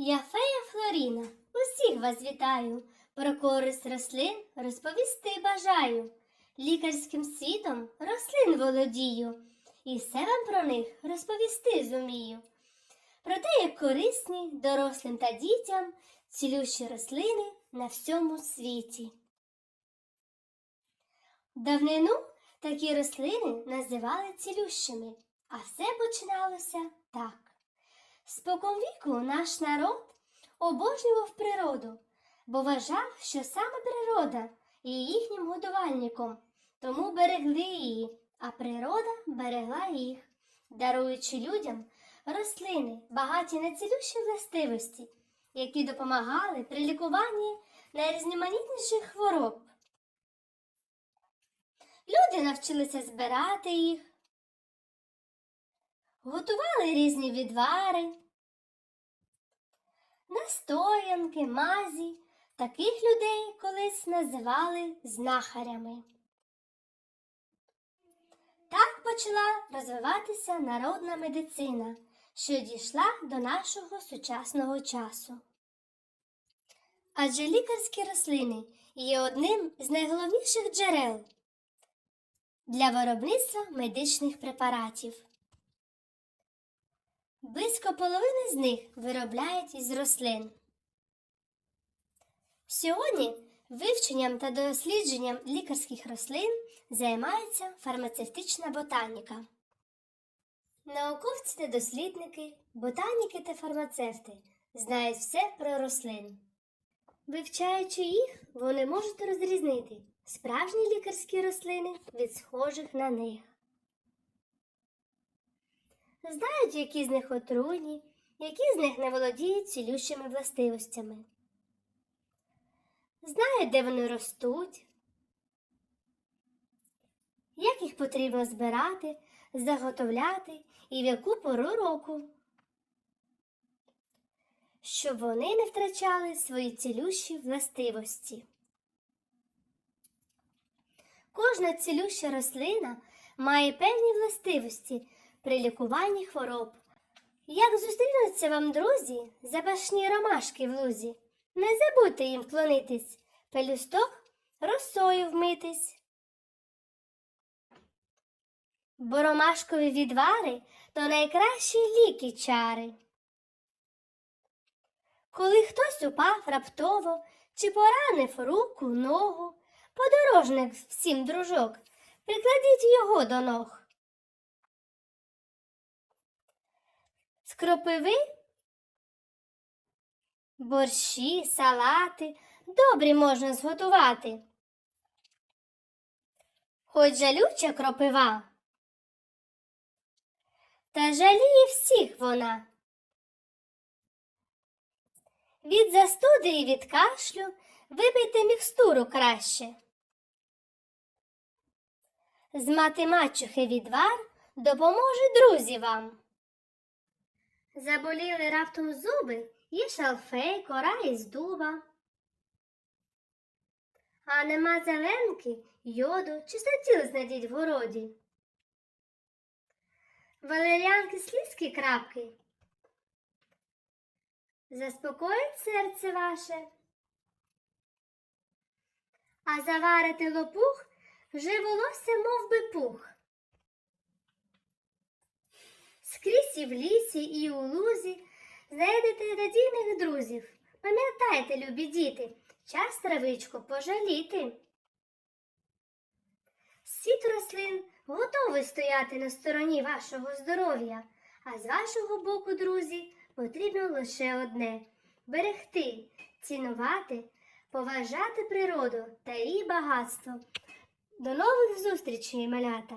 Я фея Флоріна, усіх вас вітаю. Про користь рослин розповісти бажаю. Лікарським світом рослин володію, і все вам про них розповісти зумію. Про те, як корисні дорослим та дітям цілющі рослини на всьому світі. Давнину такі рослини називали цілющими, а все починалося так. Споконвіку наш народ обожнював природу, бо вважав, що саме природа є їхнім годувальником, тому берегли її, а природа берегла їх, даруючи людям рослини, багаті на цілющі властивості, які допомагали при лікуванні найрізноманітніших хвороб. Люди навчилися збирати їх, готували різні відвари, настоянки, мазі. Таких людей колись називали знахарями. Так почала розвиватися народна медицина, що дійшла до нашого сучасного часу. Адже лікарські рослини є одним з найголовніших джерел для виробництва медичних препаратів. Близько половини з них виробляють із рослин. Сьогодні вивченням та дослідженням лікарських рослин займається фармацевтична ботаніка. Науковці та дослідники, ботаніки та фармацевти знають все про рослин. Вивчаючи їх, вони можуть розрізнити справжні лікарські рослини від схожих на них. Знають, які з них отруйні, які з них не володіють цілющими властивостями. Знають, де вони ростуть, як їх потрібно збирати, заготовляти і в яку пору року, щоб вони не втрачали свої цілющі властивості. Кожна цілюща рослина має певні властивості при лікуванні хвороб. Як зустрінуться вам друзі, запашні ромашки в лузі, не забудьте їм вклонитись, пелюсток росою вмитись. Бо ромашкові відвари то найкращі ліки чари. Коли хтось упав раптово чи поранив руку, ногу, подорожник всім дружок, прикладіть його до ног. Кропиви борщі, салати добрі можна зготувати. Хоч жалюча кропива, та жаліє всіх вона. Від застуди і від кашлю випийте мікстуру краще. З мати мачухи відвар допоможе друзі вам. Заболіли раптом зуби, є шалфей, кора із дуба. А нема зеленки, йоду чи статіл знайдіть в городі. Валеріанки слізки крапки. Заспокоїть серце ваше. А заварити лопух вже волосся мов би пух. Скрізь і в лісі, і у лузі знайдете надійних друзів. Пам'ятайте, любі діти, час травичку пожаліти. Світ рослин готовий стояти на стороні вашого здоров'я, а з вашого боку, друзі, потрібно лише одне берегти, цінувати, поважати природу та її багатство. До нових зустрічей, малята!